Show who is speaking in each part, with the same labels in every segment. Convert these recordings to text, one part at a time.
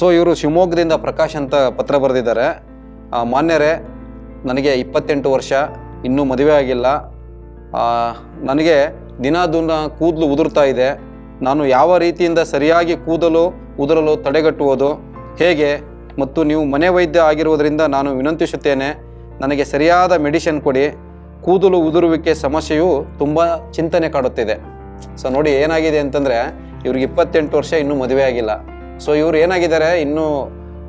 Speaker 1: So ಇವರು ಶಿವಮೊಗ್ಗದಿಂದ ಪ್ರಕಾಶ್ ಅಂತ ಪತ್ರ ಬರೆದಿದ್ದಾರೆ. ಮಾನ್ಯರೇ, ನನಗೆ ಇಪ್ಪತ್ತೆಂಟು ವರ್ಷ, ಇನ್ನೂ ಮದುವೆ ಆಗಿಲ್ಲ. ನನಗೆ ದಿನ ದಿನ ಕೂದಲು ಉದುರ್ತಾ ಇದೆ. ನಾನು ಯಾವ ರೀತಿಯಿಂದ ಸರಿಯಾಗಿ ಕೂದಲು ಉದುರಲು ತಡೆಗಟ್ಟುವುದು, ಹೇಗೆ, ಮತ್ತು ನೀವು ಮನೆ ವೈದ್ಯ ಆಗಿರುವುದರಿಂದ ನಾನು ವಿನಂತಿಸುತ್ತೇನೆ, ನನಗೆ ಸರಿಯಾದ ಮೆಡಿಷನ್ ಕೊಡಿ. ಕೂದಲು ಉದುರುವಿಕೆ ಸಮಸ್ಯೆಯು ತುಂಬ ಚಿಂತನೆ ಕಾಡುತ್ತಿದೆ. ಸೊ ನೋಡಿ ಏನಾಗಿದೆ ಅಂತಂದರೆ, ಇವ್ರಿಗೆ ಇಪ್ಪತ್ತೆಂಟು ವರ್ಷ, ಇನ್ನೂ ಮದುವೆ ಆಗಿಲ್ಲ. ಸೊ ಇವ್ರು ಏನಾಗಿದ್ದಾರೆ? ಇನ್ನೂ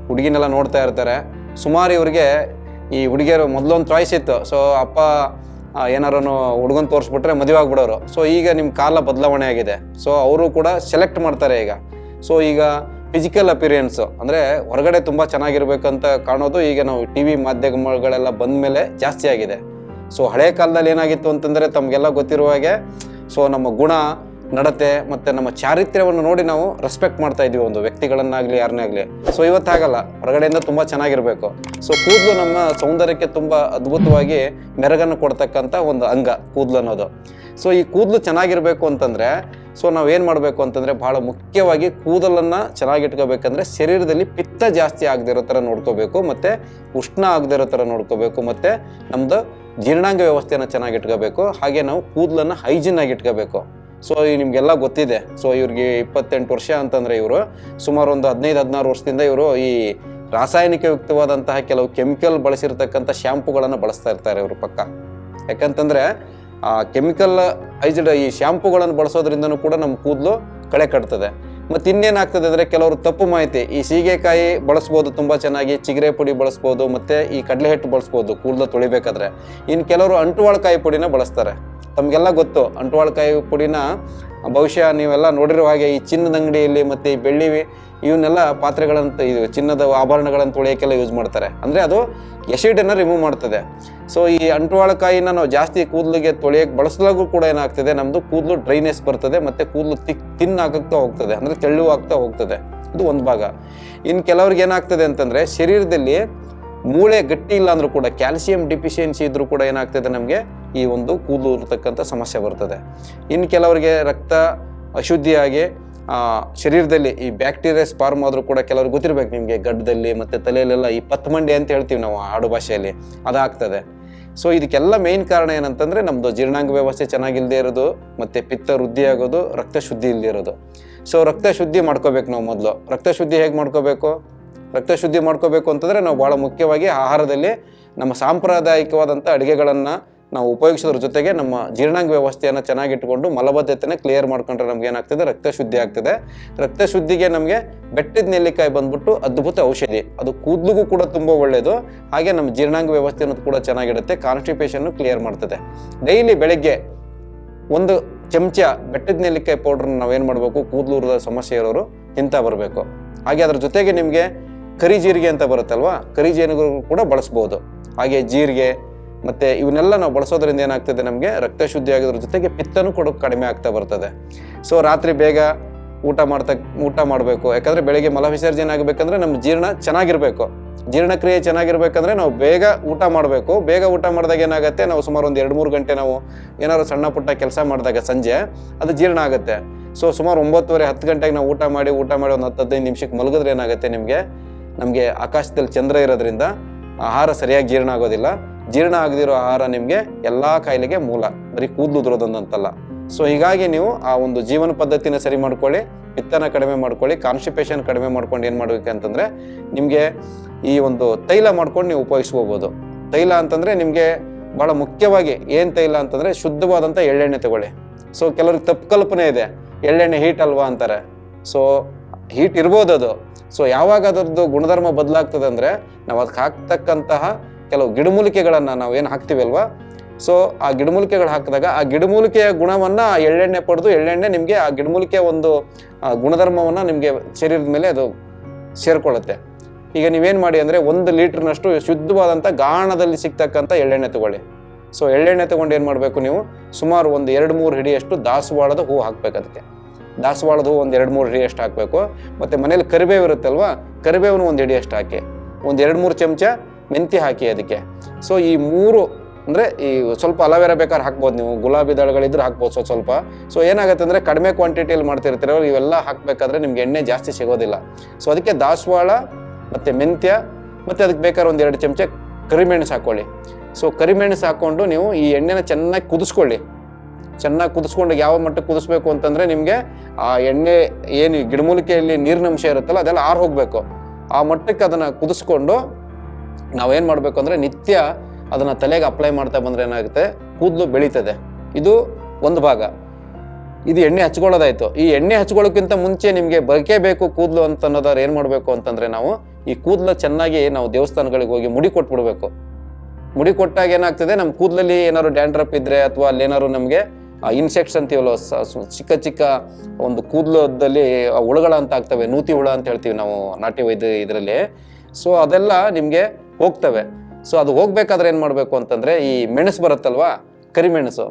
Speaker 1: ಹುಡುಗಿನೆಲ್ಲ ನೋಡ್ತಾ ಇರ್ತಾರೆ. ಸುಮಾರು ಇವ್ರಿಗೆ ಈ ಹುಡುಗಿಯರು ಮೊದಲೊಂದು ಚಾಯ್ಸ್ ಇತ್ತು. ಸೊ ಅಪ್ಪ ಏನಾರು ಹುಡುಗನ್ ತೋರಿಸ್ಬಿಟ್ರೆ ಮದುವೆ ಆಗ್ಬಿಡೋರು. ಸೊ ಈಗ ನಿಮ್ಮ ಕಾಲ ಬದಲಾವಣೆ ಆಗಿದೆ. ಸೊ ಅವರು ಕೂಡ ಸೆಲೆಕ್ಟ್ ಮಾಡ್ತಾರೆ ಈಗ. ಸೊ ಈಗ ಫಿಸಿಕಲ್ ಅಪಿರಿಯನ್ಸು ಅಂದರೆ ಹೊರಗಡೆ ತುಂಬ ಚೆನ್ನಾಗಿರ್ಬೇಕಂತ ಕಾಣೋದು ಈಗ ನಾವು ಟಿ ವಿ ಮಾಧ್ಯಮಗಳೆಲ್ಲ ಬಂದ ಮೇಲೆ ಜಾಸ್ತಿ ಆಗಿದೆ. ಸೊ ಹಳೆ ಕಾಲದಲ್ಲಿ ಏನಾಗಿತ್ತು ಅಂತಂದರೆ ತಮಗೆಲ್ಲ ಗೊತ್ತಿರುವ ಹಾಗೆ ಸೊ ನಮ್ಮ ಗುಣ ನಡತೆ ಮತ್ತು ನಮ್ಮ ಚಾರಿತ್ರ್ಯವನ್ನು ನೋಡಿ ನಾವು ರೆಸ್ಪೆಕ್ಟ್ ಮಾಡ್ತಾ ಇದೀವಿ ಒಂದು ವ್ಯಕ್ತಿಗಳನ್ನಾಗಲಿ, ಯಾರನ್ನೇ ಆಗಲಿ. ಸೊ ಇವತ್ತಾಗಲ್ಲ. ಹೊರಗಡೆಯಿಂದ ತುಂಬ ಚೆನ್ನಾಗಿರಬೇಕು. ಸೊ ಕೂದಲು ನಮ್ಮ ಸೌಂದರ್ಯಕ್ಕೆ ತುಂಬ ಅದ್ಭುತವಾಗಿ ಮೆರಗನ್ನು ಕೊಡ್ತಕ್ಕಂಥ ಒಂದು ಅಂಗ ಕೂದಲು ಅನ್ನೋದು. ಸೊ ಈ ಕೂದಲು ಚೆನ್ನಾಗಿರಬೇಕು ಅಂತಂದರೆ ಸೊ ನಾವು ಏನು ಮಾಡಬೇಕು ಅಂತಂದರೆ ಭಾಳ ಮುಖ್ಯವಾಗಿ ಕೂದಲನ್ನು ಚೆನ್ನಾಗಿಟ್ಕೋಬೇಕಂದ್ರೆ ಶರೀರದಲ್ಲಿ ಪಿತ್ತ ಜಾಸ್ತಿ ಆಗದಿರೋ ಥರ ನೋಡ್ಕೋಬೇಕು ಮತ್ತು ಉಷ್ಣ ಆಗದಿರೋ ಥರ ನೋಡ್ಕೋಬೇಕು ಮತ್ತು ನಮ್ಮದು ಜೀರ್ಣಾಂಗ ವ್ಯವಸ್ಥೆಯನ್ನು ಚೆನ್ನಾಗಿಟ್ಕೋಬೇಕು. ಹಾಗೆ ನಾವು ಕೂದಲನ್ನು ಹೈಜಿನ್ ಆಗಿ ಇಟ್ಕೋಬೇಕು ಸೊ ನಿಮಗೆಲ್ಲ ಗೊತ್ತಿದೆ. ಸೊ ಇವ್ರಿಗೆ ಇಪ್ಪತ್ತೆಂಟು ವರ್ಷ ಅಂತಂದರೆ ಇವರು. ಸುಮಾರು ಒಂದು ಹದಿನೈದು, ಹದಿನಾರು ವರ್ಷದಿಂದ ಇವರು ಈ ರಾಸಾಯನಿಕಯುಕ್ತವಾದಂತಹ ಕೆಲವು ಕೆಮಿಕಲ್ ಬಳಸಿರ್ತಕ್ಕಂಥ ಶ್ಯಾಂಪುಗಳನ್ನು ಬಳಸ್ತಾ ಇರ್ತಾರೆ ಇವರು ಪಕ್ಕ. ಯಾಕಂತಂದರೆ, ಆ ಕೆಮಿಕಲ್ ಐಜ್ಡ್ ಈ ಶ್ಯಾಂಪುಗಳನ್ನು ಬಳಸೋದ್ರಿಂದನೂ ಕೂಡ ನಮ್ಮ ಕೂದಲು ಕಳೆ ಕಟ್ತದೆ. ಮತ್ತು ಇನ್ನೇನಾಗ್ತದೆ ಅಂದರೆ ಕೆಲವರು ತಪ್ಪು ಮಾಹಿತಿ, ಈ ಸೀಗೆಕಾಯಿ ಬಳಸ್ಬೋದು ತುಂಬ ಚೆನ್ನಾಗಿ, ಚಿಗರೆ ಪುಡಿ ಬಳಸ್ಬೋದು, ಮತ್ತು ಈ ಕಡಲೆ ಹಿಟ್ಟು ಬಳಸ್ಬೋದು, ಕೂದಲು ತೊಳಿಬೇಕಾದ್ರೆ. ಇನ್ನು ಕೆಲವರು ಅಂಟುವಾಳಕಾಯಿ ಪುಡಿನ ಬಳಸ್ತಾರೆ. ತಮಗೆಲ್ಲ ಗೊತ್ತು. ಅಂಟುವಾಳ್ಕಾಯಿ ಪುಡಿನ ಬಹುಶಃ ನೀವೆಲ್ಲ ನೋಡಿರುವ ಹಾಗೆ ಈ ಚಿನ್ನದ ಅಂಗಡಿಯಲ್ಲಿ ಮತ್ತು ಈ ಬೆಳ್ಳಿ ಇವನ್ನೆಲ್ಲ ಪಾತ್ರೆಗಳಂತ ಇದು ಚಿನ್ನದ ಆಭರಣಗಳನ್ನು ತೊಳೆಯೋಕ್ಕೆಲ್ಲ ಯೂಸ್ ಮಾಡ್ತಾರೆ. ಅಂದರೆ ಅದು ಎಸಿಡನ್ನು ರಿಮೂವ್ ಮಾಡ್ತದೆ. ಸೊ ಈ ಅಂಟುವಾಳಕಾಯಿನ ನಾವು ಜಾಸ್ತಿ ಕೂದಲಿಗೆ ತೊಳೆಯೋಕೆ ಬಳಸಿದಾಗೂ ಕೂಡ ಏನಾಗ್ತದೆ ನಮ್ಮದು ಕೂದಲು ಡ್ರೈನೆಸ್ ಬರ್ತದೆ, ಮತ್ತು ಕೂದಲು ತಿಕ್ ತಿನ್ ಆಗ್ತಾ ಹೋಗ್ತದೆ, ಅಂದರೆ ತೆಳ್ಳು ಆಗ್ತಾ ಹೋಗ್ತದೆ. ಇದು ಒಂದು ಭಾಗ. ಇನ್ನು ಕೆಲವ್ರಿಗೆ ಏನಾಗ್ತದೆ ಅಂತಂದರೆ, ಶರೀರದಲ್ಲಿ ಮೂಳೆ ಗಟ್ಟಿ ಇಲ್ಲ ಅಂದರೂ ಕೂಡ ಕ್ಯಾಲ್ಸಿಯಂ ಡಿಫಿಷಿಯನ್ಸಿ ಇದ್ರೂ ಕೂಡ ಏನಾಗ್ತದೆ ನಮಗೆ? ಈ ಒಂದು ಕೂದಲು ಇರತಕ್ಕಂಥ ಸಮಸ್ಯೆ ಬರ್ತದೆ. ಇನ್ನು ಕೆಲವರಿಗೆ ರಕ್ತ ಅಶುದ್ಧಿಯಾಗಿ ಶರೀರದಲ್ಲಿ ಈ ಬ್ಯಾಕ್ಟೀರಿಯಾ ಸ್ಪಾರ್ಮ್ ಆದರೂ ಕೂಡ ಕೆಲವ್ರಿಗೆ ಗೊತ್ತಿರಬೇಕು ನಿಮಗೆ, ಗಡ್ಡದಲ್ಲಿ ಮತ್ತು ತಲೆಯಲ್ಲೆಲ್ಲ ಈ ಪತ್ಮಂಡಿ ಅಂತ ಹೇಳ್ತೀವಿ ನಾವು ಆಡು ಭಾಷೆಯಲ್ಲಿ. ಅದಾಗ್ತದೆ. ಸೊ ಇದಕ್ಕೆಲ್ಲ ಮೇನ್ ಕಾರಣ ಏನಂತಂದರೆ ನಮ್ಮದು ಜೀರ್ಣಾಂಗ ವ್ಯವಸ್ಥೆ ಚೆನ್ನಾಗಿಲ್ಲದೆ ಇರೋದು, ಮತ್ತು ಪಿತ್ತ ವೃದ್ಧಿ ಆಗೋದು, ರಕ್ತ ಶುದ್ಧಿ ಇಲ್ಲದೆ ಇರೋದು. ಸೊ ರಕ್ತ ಶುದ್ಧಿ ಮಾಡ್ಕೋಬೇಕು ನಾವು ಮೊದಲು. ರಕ್ತ ಶುದ್ಧಿ ಹೇಗೆ ಮಾಡ್ಕೋಬೇಕು? ರಕ್ತ ಶುದ್ಧಿ ಮಾಡ್ಕೋಬೇಕು ಅಂತಂದರೆ ನಾವು ಭಾಳ ಮುಖ್ಯವಾಗಿ ಆಹಾರದಲ್ಲಿ ನಮ್ಮ ಸಾಂಪ್ರದಾಯಿಕವಾದಂಥ ಅಡುಗೆಗಳನ್ನು ನಾವು ಉಪಯೋಗಿಸೋದ್ರ ಜೊತೆಗೆ ನಮ್ಮ ಜೀರ್ಣಾಂಗ ವ್ಯವಸ್ಥೆಯನ್ನು ಚೆನ್ನಾಗಿಟ್ಕೊಂಡು ಮಲಬದ್ಧತೆನ ಕ್ಲಿಯರ್ ಮಾಡ್ಕೊಂಡ್ರೆ ನಮ್ಗೆ ಏನಾಗ್ತದೆ? ರಕ್ತ ಶುದ್ಧಿ ಆಗ್ತದೆ. ರಕ್ತ ಶುದ್ಧಿಗೆ ನಮಗೆ ಬೆಟ್ಟದ ನೆಲ್ಲಿಕಾಯಿ ಬಂದ್ಬಿಟ್ಟು ಅದ್ಭುತ ಔಷಧಿ. ಅದು ಕೂದಲಿಗೂ ಕೂಡ ತುಂಬ ಒಳ್ಳೆಯದು ಹಾಗೆ ನಮ್ಮ ಜೀರ್ಣಾಂಗ ವ್ಯವಸ್ಥೆ ಅನ್ನೋದು ಕೂಡ ಚೆನ್ನಾಗಿರುತ್ತೆ. ಕಾನ್ಸ್ಟಿಪೇಷನ್ನು ಕ್ಲಿಯರ್ ಮಾಡ್ತದೆ. ಡೈಲಿ ಬೆಳಗ್ಗೆ ಒಂದು ಚಮಚ ಬೆಟ್ಟದ ನೆಲ್ಲಿಕಾಯಿ ಪೌಡ್ರನ್ನ ನಾವೇನು ಮಾಡಬೇಕು? ಕೂದಲೂರದ ಸಮಸ್ಯೆ ಇರೋರು ತಿಂತಾ ಬರಬೇಕು. ಹಾಗೆ ಅದ್ರ ಜೊತೆಗೆ ನಿಮಗೆ ಕರಿ ಜೀರಿಗೆ ಅಂತ ಬರುತ್ತಲ್ವಾ? ಕರಿ ಜೀರಿಗೆ ಕೂಡ ಬಳಸ್ಬೋದು. ಹಾಗೆ ಜೀರಿಗೆ ಮತ್ತು ಇವನ್ನೆಲ್ಲ ನಾವು ಬಳಸೋದ್ರಿಂದ ಏನಾಗ್ತದೆ ನಮಗೆ? ರಕ್ತ ಶುದ್ಧಿ ಆಗೋದ್ರ ಜೊತೆಗೆ ಪಿತ್ತನೂ ಕೂಡ ಕಡಿಮೆ ಆಗ್ತಾ ಬರ್ತದೆ. ಸೊ ರಾತ್ರಿ ಬೇಗ ಊಟ ಮಾಡ್ತಾ, ಊಟ ಮಾಡಬೇಕು. ಯಾಕಂದರೆ ಬೆಳಗ್ಗೆ ಮಲ ವಿಸರ್ಜನೆ ಆಗಬೇಕಂದ್ರೆ ನಮ್ಮ ಜೀರ್ಣ ಚೆನ್ನಾಗಿರಬೇಕು. ಜೀರ್ಣಕ್ರಿಯೆ ಚೆನ್ನಾಗಿರ್ಬೇಕಂದ್ರೆ ನಾವು ಬೇಗ ಊಟ ಮಾಡಬೇಕು. ಬೇಗ ಊಟ ಮಾಡಿದಾಗ ಏನಾಗುತ್ತೆ? ನಾವು ಸುಮಾರು ಒಂದು ಎರಡು ಮೂರು ಗಂಟೆ ನಾವು ಏನಾದ್ರು ಸಣ್ಣ ಪುಟ್ಟ ಕೆಲಸ ಮಾಡಿದಾಗ ಸಂಜೆ ಅದು ಜೀರ್ಣ ಆಗುತ್ತೆ. ಸೊ ಸುಮಾರು ಒಂಬತ್ತುವರೆ ಹತ್ತು ಗಂಟೆಗೆ ನಾವು ಊಟ ಮಾಡಿ ಊಟ ಮಾಡಿ ಒಂದು ಹತ್ತು ಹದಿನೈದು ನಿಮಿಷಕ್ಕೆ ಮಲಗಿದ್ರೆ ಏನಾಗುತ್ತೆ ನಿಮಗೆ? ನಮಗೆ ಆಕಾಶದಲ್ಲಿ ಚಂದ್ರ ಇರೋದ್ರಿಂದ ಆಹಾರ ಸರಿಯಾಗಿ ಜೀರ್ಣ ಆಗೋದಿಲ್ಲ. ಜೀರ್ಣ ಆಗದಿರೋ ಆಹಾರ ನಿಮಗೆ ಎಲ್ಲ ಕಾಯಿಲೆಗೆ ಮೂಲ. ಬರೀ ಕೂದಲು ಉದುರೋದೊಂದಂತಲ್ಲ ಸೊ ಹೀಗಾಗಿ ನೀವು ಆ ಒಂದು ಜೀವನ ಪದ್ಧತಿನ ಸರಿ ಮಾಡ್ಕೊಳ್ಳಿ, ಪಿತ್ತನ ಕಡಿಮೆ ಮಾಡ್ಕೊಳ್ಳಿ ಕಾನ್ಸ್ಟಿಪೇಷನ್ ಕಡಿಮೆ ಮಾಡ್ಕೊಂಡು ಏನು ಮಾಡಬೇಕು ಅಂತಂದರೆ ನಿಮಗೆ ಈ ಒಂದು ತೈಲ ಮಾಡ್ಕೊಂಡು ನೀವು ಉಪಯೋಗಿಸ್ಕೋಬೋದು. ತೈಲ ಅಂತಂದರೆ ನಿಮಗೆ ಭಾಳ ಮುಖ್ಯವಾಗಿ ಏನು ತೈಲ ಅಂತಂದರೆ ಶುದ್ಧವಾದಂಥ ಎಳ್ಳೆಣ್ಣೆ ತಗೊಳ್ಳಿ. ಸೊ ಕೆಲವ್ರಿಗೆ ತಪ್ಪು ಕಲ್ಪನೆ ಇದೆ. ಎಳ್ಳೆಣ್ಣೆ ಹೀಟ್ ಅಲ್ವಾ ಅಂತಾರೆ. ಸೊ ಹೀಟ್ ಇರ್ಬೋದು ಅದು. ಸೊ ಯಾವಾಗ ಅದರದ್ದು ಗುಣಧರ್ಮ ಬದಲಾಗ್ತದೆ ಅಂದರೆ ನಾವು ಅದಕ್ಕೆ ಹಾಕ್ತಕ್ಕಂತಹ ಕೆಲವು ಗಿಡಮೂಲಿಕೆಗಳನ್ನು ನಾವು ಏನು ಹಾಕ್ತೀವಿ ಅಲ್ವಾ? ಸೊ ಆ ಗಿಡಮೂಲಿಕೆಗಳು ಹಾಕಿದಾಗ ಆ ಗಿಡಮೂಲಿಕೆಯ ಗುಣವನ್ನು ಆ ಎಳ್ಳೆಣ್ಣೆ ಪಡೆದು ಎಳ್ಳೆಣ್ಣೆ ನಿಮಗೆ ಆ ಗಿಡಮೂಲಿಕೆಯ ಒಂದು ಗುಣಧರ್ಮವನ್ನು ನಿಮಗೆ ಶರೀರದ ಮೇಲೆ ಅದು ಸೇರಿಕೊಳ್ಳುತ್ತೆ. ಈಗ ನೀವೇನು ಮಾಡಿ ಅಂದರೆ ಒಂದು ಲೀಟ್ರ್ನಷ್ಟು ಶುದ್ಧವಾದಂಥ ಗಾಣದಲ್ಲಿ ಸಿಗ್ತಕ್ಕಂಥ ಎಳ್ಳೆಣ್ಣೆ ತಗೊಳ್ಳಿ. ಸೊ ಎಳ್ಳೆಣ್ಣೆ ತಗೊಂಡು ಏನು ಮಾಡಬೇಕು ನೀವು? ಸುಮಾರು ಒಂದು ಎರಡು ಮೂರು ಹಿಡಿಯಷ್ಟು ದಾಸವಾಳದ ಹೂವು ಹಾಕ್ಬೇಕು ಅದಕ್ಕೆ. ದಾಸವಾಳದ ಒಂದು ಎರಡು ಮೂರು ಹಿಡಿಯಷ್ಟು ಹಾಕಬೇಕು. ಮತ್ತು ಮನೇಲಿ ಕರಿಬೇವು ಇರುತ್ತಲ್ವಾ ಕರಿಬೇವನ್ನು ಒಂದು ಹಿಡಿಯಷ್ಟು ಹಾಕಿ. ಒಂದು ಎರಡು ಮೂರು ಚಮಚ ಮೆಂತ್ಯ ಹಾಕಿ ಅದಕ್ಕೆ. ಸೊ ಈ ಮೂರು ಅಂದರೆ ಈ ಸ್ವಲ್ಪ ಅಲವೇರ ಬೇಕಾದ್ರೆ ಹಾಕ್ಬೋದು ನೀವು. ಗುಲಾಬಿ ದಳಗಳಿದ್ರೆ ಹಾಕ್ಬೋದು ಸ್ವಲ್ಪ ಸ್ವಲ್ಪ. ಸೊ ಏನಾಗುತ್ತೆ ಅಂದರೆ ಕಡಿಮೆ ಕ್ವಾಂಟಿಟಿಯಲ್ಲಿ ಮಾಡ್ತಿರ್ತೀರೋ ಇವೆಲ್ಲ ಹಾಕಬೇಕಾದ್ರೆ ನಿಮ್ಗೆ ಎಣ್ಣೆ ಜಾಸ್ತಿ ಸಿಗೋದಿಲ್ಲ. ಸೊ ಅದಕ್ಕೆ ದಾಸವಾಳ, ಮತ್ತು ಮೆಂತ್ಯ, ಮತ್ತು ಅದಕ್ಕೆ ಬೇಕಾದ್ರೆ ಒಂದು ಎರಡು ಚಮಚ ಕರಿಮೆಣಸು ಹಾಕ್ಕೊಳ್ಳಿ ಸೊ ಕರಿಮೆಣಸು ಹಾಕ್ಕೊಂಡು ನೀವು ಈ ಎಣ್ಣೆನ ಚೆನ್ನಾಗಿ ಕುದಿಸ್ಕೊಳ್ಳಿ. ಚೆನ್ನಾಗಿ ಕುದಿಸ್ಕೊಂಡು ಯಾವ ಮಟ್ಟಕ್ಕೆ ಕುದಿಸ್ಬೇಕು ಅಂತಂದರೆ ನಿಮಗೆ ಆ ಎಣ್ಣೆ, ಏನು ಗಿಡಮೂಲಿಕೆಯಲ್ಲಿ ನೀರಿನ ಅಂಶ ಇರುತ್ತಲ್ಲ, ಅದೆಲ್ಲ ಆರು ಹೋಗಬೇಕು. ಆ ಮಟ್ಟಕ್ಕೆ ಅದನ್ನು ಕುದಿಸ್ಕೊಂಡು ನಾವೇನು ಮಾಡಬೇಕು ಅಂದರೆ ನಿತ್ಯ ಅದನ್ನು ತಲೆಗೆ ಅಪ್ಲೈ ಮಾಡ್ತಾ ಬಂದರೆ ಏನಾಗುತ್ತೆ? ಕೂದಲು ಬೆಳೀತದೆ. ಇದು ಒಂದು ಭಾಗ. ಇದು ಎಣ್ಣೆ ಹಚ್ಕೊಳ್ಳೋದಾಯ್ತು. ಈ ಎಣ್ಣೆ ಹಚ್ಕೊಳ್ಳೋಕ್ಕಿಂತ ಮುಂಚೆ ನಿಮಗೆ ಬೇಕು ಕೂದಲು ಅಂತ ಅನ್ನೋದಾದ್ರೆ ಏನು ಮಾಡಬೇಕು ಅಂತಂದರೆ ನಾವು ಈ ಕೂದಲು ಚೆನ್ನಾಗಿ ನಾವು ದೇವಸ್ಥಾನಗಳಿಗೆ ಹೋಗಿ ಮುಡಿ ಕೊಟ್ಬಿಡ್ಬೇಕು. ಮುಡಿ ಕೊಟ್ಟಾಗ ಏನಾಗ್ತದೆ? ನಮ್ಮ ಕೂದಲಲ್ಲಿ ಏನಾದ್ರು ಡ್ಯಾಂಡ್ರಪ್ ಇದ್ರೆ ಅಥವಾ ಅಲ್ಲೇನಾದ್ರು ನಮಗೆ ಇನ್ಸೆಕ್ಟ್ಸ್ ಅಂತೀವಲ್ಲ ಚಿಕ್ಕ ಚಿಕ್ಕ ಒಂದು ಕೂದಲದಲ್ಲಿ ಹುಳುಗಳ ಅಂತ ಆಗ್ತವೆ, ನೂತಿ ಹುಳ ಅಂತ ಹೇಳ್ತೀವಿ ನಾವು ನಾಟಿ ವೈದ್ಯ ಇದರಲ್ಲಿ. ಸೊ ಅದೆಲ್ಲ ನಿಮಗೆ ಹೋಗ್ತವೆ. ಸೊ ಅದು ಹೋಗ್ಬೇಕಾದ್ರೆ ಏನು ಮಾಡಬೇಕು ಅಂತಂದರೆ, ಈ ಮೆಣಸು ಬರುತ್ತಲ್ವಾ ಕರಿಮೆಣಸು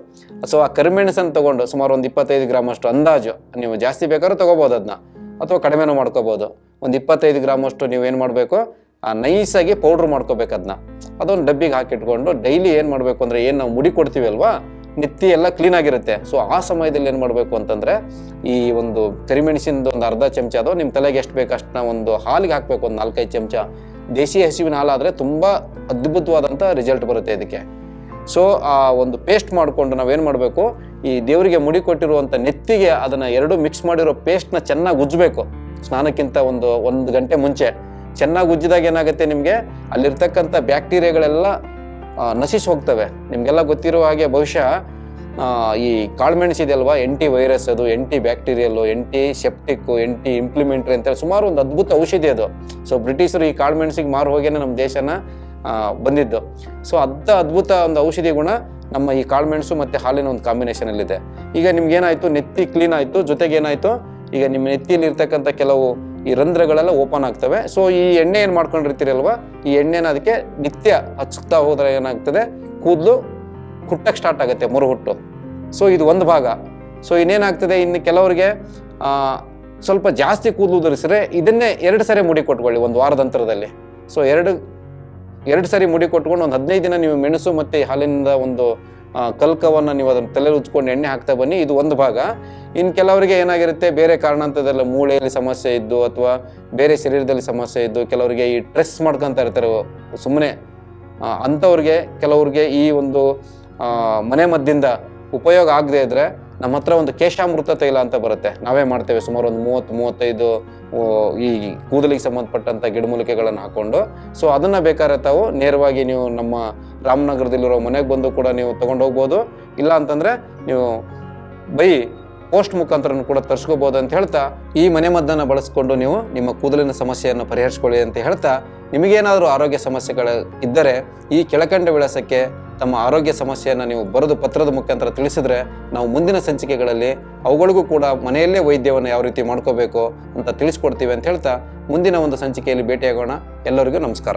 Speaker 1: ಸೊ ಆ ಕರಿಮೆಣಸನ್ನು ತೊಗೊಂಡು ಸುಮಾರು ಒಂದು ಇಪ್ಪತ್ತೈದು ಗ್ರಾಮ್ ಅಷ್ಟು ಅಂದಾಜು ನೀವು ಜಾಸ್ತಿ ಬೇಕಾದ್ರೂ ತೊಗೋಬೋದು ಅದನ್ನ ಅಥವಾ ಕಡಿಮೆನೂ ಮಾಡ್ಕೋಬೋದು. ಒಂದು ಇಪ್ಪತ್ತೈದು ಗ್ರಾಮ್ ಅಷ್ಟು ನೀವೇನು ಮಾಡಬೇಕು, ಆ ನೈಸಾಗಿ ಪೌಡ್ರ್ ಮಾಡ್ಕೋಬೇಕು ಅದನ್ನ ಅದೊಂದು ಡಬ್ಬಿಗೆ ಹಾಕಿಟ್ಕೊಂಡು ಡೈಲಿ ಏನು ಮಾಡಬೇಕು ಅಂದರೆ, ಏನು ನಾವು ಮುಡಿ ಕೊಡ್ತೀವಿ ಅಲ್ವಾ ನೆತ್ತಿ ಎಲ್ಲ ಕ್ಲೀನ್ ಆಗಿರುತ್ತೆ. ಸೊ ಆ ಸಮಯದಲ್ಲಿ ಏನು ಮಾಡಬೇಕು ಅಂತಂದರೆ, ಈ ಒಂದು ಕರಿಮೆಣಸಿನದು ಒಂದು ಅರ್ಧ ಚಮಚ ಅದು ನಿಮ್ಮ ತಲೆಗೆ ಎಷ್ಟು ಬೇಕು ಅಷ್ಟನ್ನ ಒಂದು ಹಾಲಿಗೆ ಹಾಕಬೇಕು, ಒಂದು ನಾಲ್ಕೈದು ಚಮಚ. ದೇಸಿ ಹಸುವಿನ ಹಾಲಾದರೆ ತುಂಬ ಅದ್ಭುತವಾದಂಥ ರಿಸಲ್ಟ್ ಬರುತ್ತೆ ಇದಕ್ಕೆ. ಸೊ ಆ ಒಂದು ಪೇಸ್ಟ್ ಮಾಡಿಕೊಂಡು ನಾವೇನು ಮಾಡಬೇಕು, ಈ ದೇವರಿಗೆ ಮುಡಿ ಕೊಟ್ಟಿರುವಂಥ ನೆತ್ತಿಗೆ ಅದನ್ನು ಎರಡು ಮಿಕ್ಸ್ ಮಾಡಿರೋ ಪೇಸ್ಟ್ನ ಚೆನ್ನಾಗಿ ಉಜ್ಜಬೇಕು. ಸ್ನಾನಕ್ಕಿಂತ ಒಂದು ಒಂದು ಗಂಟೆ ಮುಂಚೆ. ಚೆನ್ನಾಗಿ ಉಜ್ಜಿದಾಗ ಏನಾಗುತ್ತೆ ನಿಮಗೆ? ಅಲ್ಲಿರ್ತಕ್ಕಂಥ ಬ್ಯಾಕ್ಟೀರಿಯಾಗಳೆಲ್ಲ ನಶಿಸಿ ಹೋಗ್ತವೆ. ನಿಮಗೆಲ್ಲ ಗೊತ್ತಿರುವ ಹಾಗೆ ಬಹುಶಃ ಈ ಕಾಳುಮೆಣಸಿದೆಯಲ್ವಾ? ಎಂಟಿ ವೈರಸ್ ಅದು ಎಂಟಿ ಬ್ಯಾಕ್ಟೀರಿಯಲ್ಲು ಎಂಟಿ ಸೆಪ್ಟಿಕ್ಕು ಎಂಟಿ ಇಂಪ್ಲಿಮೆಂಟ್ರಿ ಅಂತೇಳಿ ಸುಮಾರು ಒಂದು ಅದ್ಭುತ ಔಷಧಿ ಅದು. ಸೊ ಬ್ರಿಟಿಷರು ಈ ಕಾಳುಮೆಣಸಿಗೆ ಮಾರು ಹೋಗೇನೆ ನಮ್ಮ ದೇಶನ ಬಂದಿದ್ದು. ಸೊ ಅದ್ದ ಅದ್ಭುತ ಒಂದು ಔಷಧಿ ಗುಣ ನಮ್ಮ ಈ ಕಾಳುಮೆಣಸು ಮತ್ತು ಹಾಲಿನ ಒಂದು ಕಾಂಬಿನೇಷನಲ್ಲಿದೆ ಈಗ ನಿಮ್ಗೇನಾಯಿತು? ನೆತ್ತಿ ಕ್ಲೀನ್ ಆಯಿತು. ಜೊತೆಗೆ ಏನಾಯಿತು ಈಗ ನಿಮ್ಮ ನೆತ್ತಿಯಲ್ಲಿ ಇರ್ತಕ್ಕಂಥ ಕೆಲವು ಈ ರಂಧ್ರಗಳೆಲ್ಲ ಓಪನ್ ಆಗ್ತವೆ. ಸೊ ಈ ಎಣ್ಣೆ ಏನು ಮಾಡ್ಕೊಂಡಿರ್ತೀರಲ್ವ? ಈ ಎಣ್ಣೆನ ಅದಕ್ಕೆ ನಿತ್ಯ ಹಚ್ಚುತ್ತಾ ಹೋದ್ರೆ ಏನಾಗ್ತದೆ? ಕೂದಲು ಹುಟ್ಟಕ್ಕೆ ಸ್ಟಾರ್ಟ್ ಆಗುತ್ತೆ ಮುರು ಹುಟ್ಟು ಸೊ ಇದು ಒಂದು ಭಾಗ. ಸೊ ಇನ್ನೇನಾಗ್ತದೆ? ಇನ್ನು ಕೆಲವರಿಗೆ ಸ್ವಲ್ಪ ಜಾಸ್ತಿ ಕೂದಲು ಉದುರಿಸಿದ್ರೆ ಇದನ್ನೇ ಎರಡು ಸರಿ ಮುಡಿ ಕೊಟ್ಕೊಳ್ಳಿ, ಒಂದು ವಾರದ ಅಂತರದಲ್ಲಿ ಸೊ ಎರಡು ಎರಡು ಸರಿ ಮುಡಿ ಕೊಟ್ಕೊಂಡು ಒಂದು ಹದಿನೈದು ದಿನ ನೀವು ಮೆಣಸು ಮತ್ತು ಹಾಲಿನಿಂದ ಒಂದು ಕಲ್ಕವನ್ನು ನೀವು ಅದನ್ನು ತಲೆ ಉಜ್ಕೊಂಡು ಎಣ್ಣೆ ಹಾಕ್ತಾ ಬನ್ನಿ, ಇದು ಒಂದು ಭಾಗ. ಇನ್ನು ಕೆಲವರಿಗೆ ಏನಾಗಿರುತ್ತೆ, ಬೇರೆ ಕಾರಣಾಂತರದಲ್ಲಿ ಮೂಳೆಯಲ್ಲಿ ಸಮಸ್ಯೆ ಇದ್ದು ಅಥವಾ ಬೇರೆ ಶರೀರದಲ್ಲಿ ಸಮಸ್ಯೆ ಇದ್ದು ಕೆಲವರಿಗೆ ಈ ಸ್ಟ್ರೆಸ್ ಮಾಡ್ಕೊತಾ ಇರ್ತಾರೆ. ಸುಮ್ಮನೆ ಅಂಥವ್ರಿಗೆ ಕೆಲವ್ರಿಗೆ ಈ ಒಂದು ಮನೆ ಮದ್ದಿಂದ ಉಪಯೋಗ ಆಗದೆ ಇದ್ರೆ ನಮ್ಮ ಹತ್ರ ಒಂದು ಕೇಶಾಮೃತ ತೈಲ ಅಂತ ಬರುತ್ತೆ. ನಾವೇ ಮಾಡ್ತೇವೆ ಸುಮಾರು ಒಂದು ಮೂವತ್ತು, ಮೂವತ್ತೈದು ಈ ಕೂದಲಿಗೆ ಸಂಬಂಧಪಟ್ಟಂಥ ಗಿಡಮೂಲಿಕೆಗಳನ್ನು ಹಾಕೊಂಡು. ಸೊ ಅದನ್ನು ಬೇಕಾದ್ರೆ ತಾವು ನೇರವಾಗಿ ನೀವು ನಮ್ಮ ರಾಮನಗರದಲ್ಲಿರೋ ಮನೆಗೆ ಬಂದು ಕೂಡ ನೀವು ತೊಗೊಂಡು ಹೋಗ್ಬೋದು ಇಲ್ಲ ಅಂತಂದರೆ ನೀವು ಬೈ ಪೋಸ್ಟ್ ಮುಖಾಂತರ ಕೂಡ ತರಿಸ್ಕೋಬಹುದು ಅಂತ ಹೇಳ್ತಾ, ಈ ಮನೆ ಮದ್ದನ್ನು ಬಳಸ್ಕೊಂಡು ನೀವು ನಿಮ್ಮ ಕೂದಲಿನ ಸಮಸ್ಯೆಯನ್ನು ಪರಿಹರಿಸಿಕೊಳ್ಳಿ ಅಂತ ಹೇಳ್ತಾ, ನಿಮಗೇನಾದರೂ ಆರೋಗ್ಯ ಸಮಸ್ಯೆಗಳು ಇದ್ದರೆ ಈ ಕೆಳಕಂಡ ವಿಳಾಸಕ್ಕೆ ತಮ್ಮ ಆರೋಗ್ಯ ಸಮಸ್ಯೆಯನ್ನು ನೀವು ಬರೆದು ಪತ್ರದ ಮುಖಾಂತರ ತಿಳಿಸಿದ್ರೆ, ನಾವು ಮುಂದಿನ ಸಂಚಿಕೆಗಳಲ್ಲಿ ಅವುಗಳಿಗೂ ಕೂಡ ಮನೆಯಲ್ಲೇ ವೈದ್ಯವನ್ನು ಯಾವ ರೀತಿ ಮಾಡ್ಕೋಬೇಕು ಅಂತ ತಿಳಿಸ್ಕೊಡ್ತೀವಿ ಅಂತ ಹೇಳ್ತಾ, ಮುಂದಿನ ಒಂದು ಸಂಚಿಕೆಯಲ್ಲಿ ಭೇಟಿಯಾಗೋಣ. ಎಲ್ಲರಿಗೂ ನಮಸ್ಕಾರ.